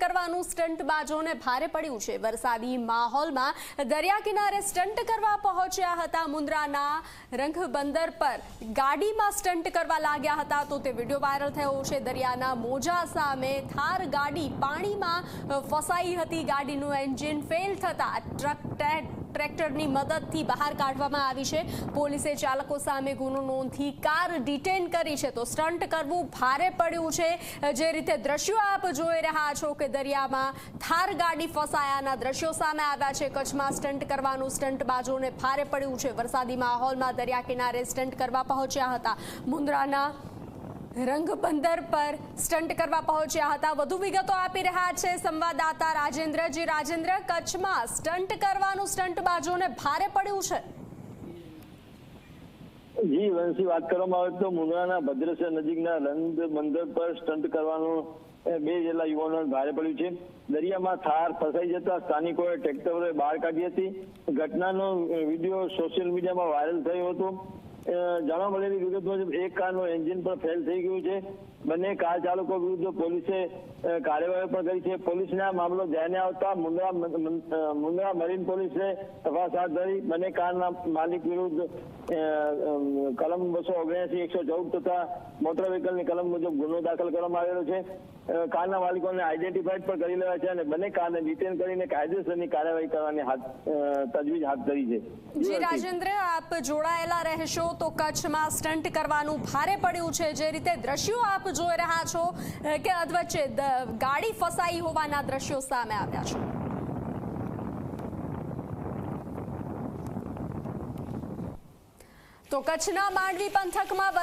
કરવાનું સ્ટન્ટ બાજોને ભારે પડ્યું છે. વરસાદી માહોલમાં દરિયા કિનારે સ્ટન્ટ કરવા પહોંચ્યા હતા મુન્દ્રાના રંગબંદર પર. ગાડીમાં સ્ટન્ટ કરવા લાગ્યા હતા તો તે વીડિયો વાયરલ થયો છે. દરિયાના મોજા સામે થાર ગાડી પાણીમાં ફસાઈ હતી. ગાડીનું એન્જિન ફેલ થતા ટ્રક ટ્રેક્ટરની મદદથી બહાર કાઢવામાં આવી છે. પોલીસે ચાલકો સામે ગુનો નોંધી કાર ડિટેન કરી છે. તો સ્ટન્ટ કરવું ભારે પડ્યું છે. જે રીતે દ્રશ્યો આપ જોઈ રહ્યા છો કે દરિયામાં. થાર ગાડી ફસાયાના દ્રશ્યો સામે આવ્યા છે. કચ્છમાં સ્ટન્ટ કરવાનું સ્ટન્ટ બાજુને ભારે પડ્યું છે. વરસાદી માહોલમાં દરિયા કિનારે સ્ટન્ટ કરવા પહોંચ્યા હતા. મુન્દ્રાના રંગબંદર પર સ્ટન્ટ કરવા પહોંચ્યા હતા. વધુ વિગતો આપી રહ્યા છે સંવાદદાતા રાજેન્દ્રજી. રાજેન્દ્ર, કચ્છમાં સ્ટન્ટ કરવાનું સ્ટન્ટ બાજુને ભારે પડ્યું છે. જી વંશી વાત કરવામાં આવે તો મુંદ્રાના ભદ્રેશ્વર નજીકના રંગ બંદર પર સ્ટન્ટ કરવાનું બે જેટલા યુવાનોને ભારે પડ્યું છે. દરિયામાં થાર ફસાઈ જતા સ્થાનિકોએ ટ્રેક્ટરોએ બહાર કાઢી હતી. ઘટનાનો વીડિયો સોશિયલ મીડિયામાં વાયરલ થયો હતો. જાણવા મળેલી વિગત મુજબ એક કારનું એન્જિન પણ ફેલ થઈ ગયું છે. બંને કાર ચાલકો વિરુદ્ધ પોલીસે કાર્યવાહી પણ કરી છે. પોલીસને મામલો ધ્યાને આવતા મુંદ્રા મુંદ્રા મરીન પોલીસે તપાસ હાથ ધરી. બંને કારના માલિક વિરુદ્ધ કલમ બસો ઓગણસી એકસો ચૌદ તથા મોટર વ્હીકલની કલમ મુજબ ગુનો દાખલ કરવામાં આવેલો છે. કારના માલિકોને આઈડેન્ટિફાઈડ પણ કરી લેવા છે અને બંને કારને ડિટેન કરીને કાયદેસરની કાર્યવાહી કરવાની તજવીજ હાથ ધરી છે. જી, રાજેન્દ્ર, આપ જોડાયેલા રહેશો તો કચ્છમાં સ્ટન્ટ કરવાનું ભારે પડ્યું છે. જે રીતે દ્રશ્યો આપ જોઈ રહ્યા છો કે અધવચ્ચે ગાડી ફસાઈ હોવાના દ્રશ્યો સામે આવ્યા છે. તો કચ્છના માંડવી પંથકમાં